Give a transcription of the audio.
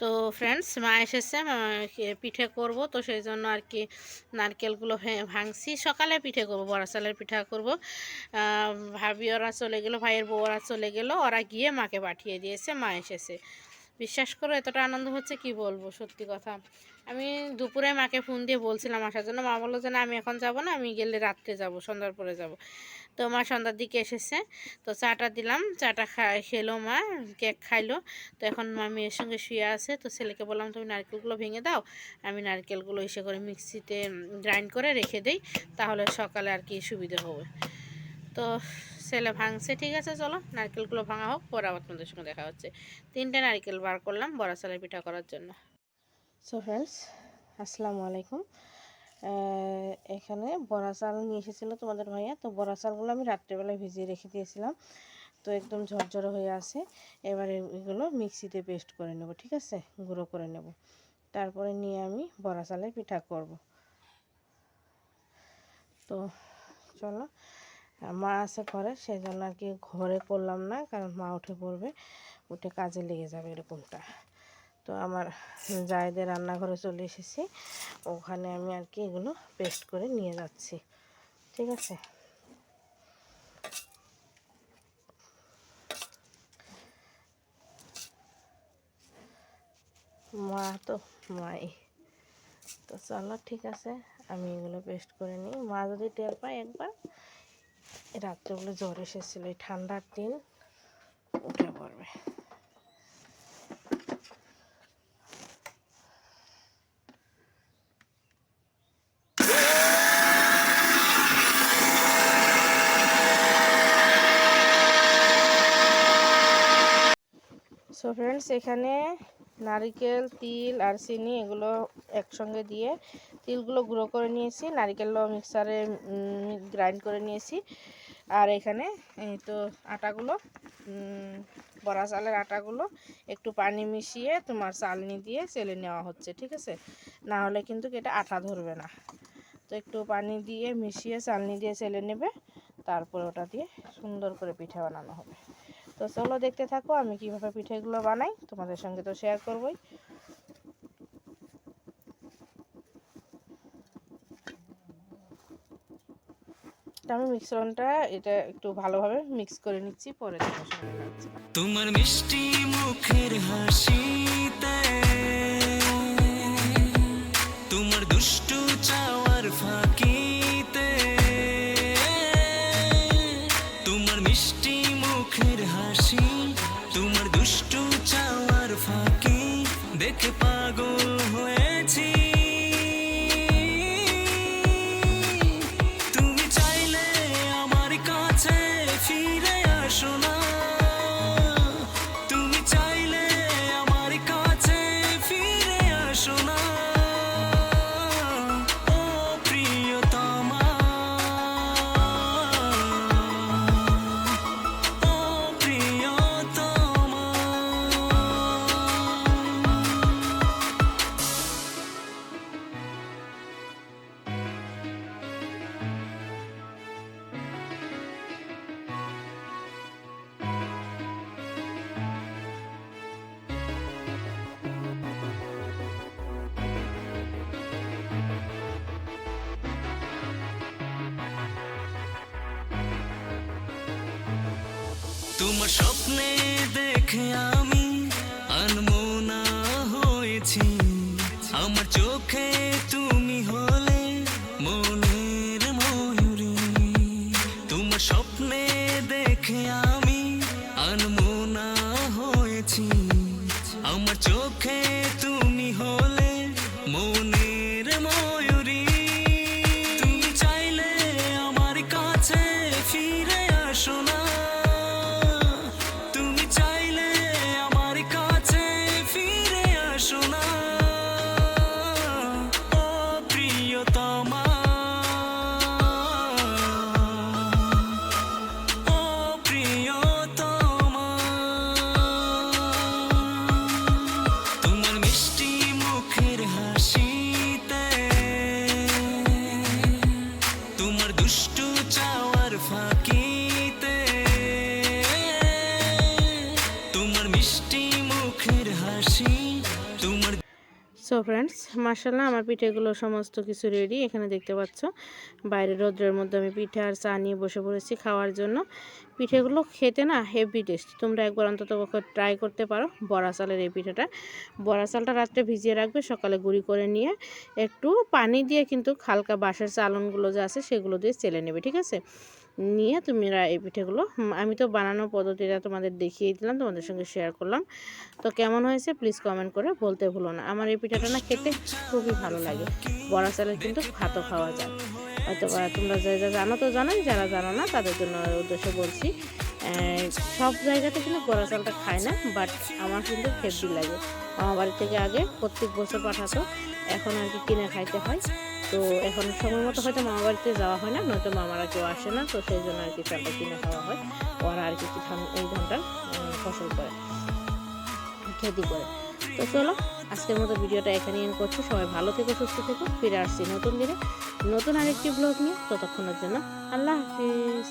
তো ফ্রেন্ডস মা এসেছে পিঠে করব, তো সেই জন্য আর কি নারকেলগুলো ভাঙছি। সকালে পিঠে করব, বড়া চালের পিঠা করব। ভাবি ওরা চলে গেলো, ভাইয়ের বউরা চলে গেলো, ওরা গিয়ে মাকে পাঠিয়ে দিয়েছে, মা এসেছে। বিশ্বাস করো, এতটা আনন্দ হচ্ছে কি বলব, সত্যি কথা। আমি দুপুরে মাকে ফোন দিয়ে বলছিলাম আসার জন্য। মা বলল যে, না, আমি এখন যাব না, আমি গেলে রাত্রে যাব, সন্ধ্যার পরে যাব। তো মা সন্ধ্যার দিকে এসেছে। তো চাটা দিলাম, চাটা খা খেলো মা, কেক খাইলো। তো এখন মা মেয়ের সঙ্গে শুয়ে আছে। তো ছেলেকে বললাম, তুমি নারকেলগুলো ভেঙে দাও, আমি নারকেলগুলো এসে করে মিক্সিতে গ্রাইন্ড করে রেখে দেই, তাহলে সকালে আর কি সুবিধা হবে। তো ছেলে ভাঙছে, ঠিক আছে, চলো। নারকেলগুলো ভাঙা হোক, পরে আবার তোমাদের সঙ্গে দেখা হচ্ছে। তিনটে নারকেল বার করলাম বড়া চালের পিঠা করার জন্য। সো ফ্রেন্ডস আসসালামু আলাইকুম। এখানে বড়া চাল নিয়ে এসেছিল তোমাদের ভাইয়া। তো বড়া চালগুলো আমি রাত্রেবেলায় ভিজিয়ে রেখে দিয়েছিলাম। তো একদম ঝরঝরে হয়ে আছে। এবারে এগুলো মিক্সিতে পেস্ট করে নেব, ঠিক আছে? গুঁড়ো করে নেব। তারপরে নিয়ে আমি বড়া চালের পিঠা করব। তো চলো মা আছে ঘরে সেই জন্য আর কি ঘরে করলাম না, কারণ মা উঠে পড়বে, উঠে কাজে লেগে যাবে এরকমটা। তো আমার জায়েদের রান্নাঘরে চলে এসেছি, ওখানে আমি আর কি এগুলো পেস্ট করে নিয়ে যাচ্ছি, ঠিক আছে? মা তো মাই, তো চলো ঠিক আছে, আমি এগুলো পেস্ট করে নিই। মা যদি টের পায় একবার রাত্রেগুলো জ্বর এসেছিল এই ঠান্ডার দিন উঠে পড়বে। সো ফ্রেন্ডস এখানে নারিকেল, তিল আর চিনি এগুলো একসঙ্গে দিয়ে তিলগুলো গুঁড়ো করে নিয়েছি। নারিকেলও মিক্সারে গ্রাইন্ড করে নিয়েছি। আর এখানে এই তো আটাগুলো বড়া চালের আটাগুলো একটু পানি মিশিয়ে তোমার চালনি দিয়ে চেলে নেওয়া হচ্ছে, ঠিক আছে? না হলে কিন্তু এটা আঠা ধরবে না। তো একটু পানি দিয়ে মিশিয়ে চালনি দিয়ে চেলে নেবে, তারপরে ওটা দিয়ে সুন্দর করে পিঠা বানানো হবে। তো চলো দেখতে থাকো, আমি কীভাবে পিঠেগুলো বানাই, তোমাদের সঙ্গে তো শেয়ার করবই। আমি মিশ্রণটা এটা একটু ভালোভাবে মিক্স করে নিচ্ছি, পরে তোমার মিষ্টি মুখের হাসিতে দেখে পাগল হয়েছি। তোমার স্বপ্নে দেখে আমি আনমোনা হয়েছি। আমার চোখে তুমি হলে মনের ময়ূরী। তোমার স্বপ্নে দেখে আমি সো ফ্রেন্ডস মার্শাল্লাহ আমার পিঠেগুলো সমস্ত কিছু রেডি এখানে দেখতে পাচ্ছ। বাইরে রোদ্রের মধ্যে আমি পিঠে আর চা নিয়ে বসে পড়েছি খাওয়ার জন্য। পিঠেগুলো খেতে না হেভি টেস্ট তোমরা একবার অন্তত ট্রাই করতে পারো বড়া চালের এই পিঠেটা। বড়া চালটা রাত্রে ভিজিয়ে রাখবে, সকালে গুঁড়ি করে নিয়ে একটু পানি দিয়ে কিন্তু হালকা বাঁশের চালনগুলো যে আছে সেগুলো দিয়ে চেলে নেবে, ঠিক আছে? নিয়ে তুমি এই পিঠেগুলো আমি তো বানানোর পদ্ধতিটা তোমাদের দেখিয়ে দিলাম, তোমাদের সঙ্গে শেয়ার করলাম। তো কেমন হয়েছে প্লিজ কমেন্ট করে বলতে ভুলো না। আমার এই পিঠাটা না খেতে খুবই ভালো লাগে। বড়া চালের কিন্তু ভাতও খাওয়া যায়। হয়তো তোমরা যা যা জানো তো জানোই, যারা জানো না তাদের জন্য উদ্দেশ্য বলছি সব জায়গাতে কিন্তু বড়া চালটা খায় না বাট আমার কিন্তু হেভি লাগে। আমার বাড়ি থেকে আগে প্রত্যেক বছর পাঠাতো, এখন আর কি কিনে খাইতে হয়। তো এখন সময় মতো হয়তো মামা বাড়িতে যাওয়া হয় না, নয়তো মামারা কেউ আসে না, তো সেই জন্য আর কি চালটা কিনে খাওয়া হয়। ওরা আর কি ধান এই ধানটা ফসল করে, খেতি করে। তো চলো, আজকের মতো ভিডিওটা এখানে এন করছি। সবাই ভালো থেকো, সুস্থ থেকো, ফিরে আসছি নতুন দিনে। নতুন আরেকটি ব্লগ নিয়ে, ততক্ষণের জন্য আল্লাহ হাফিজ।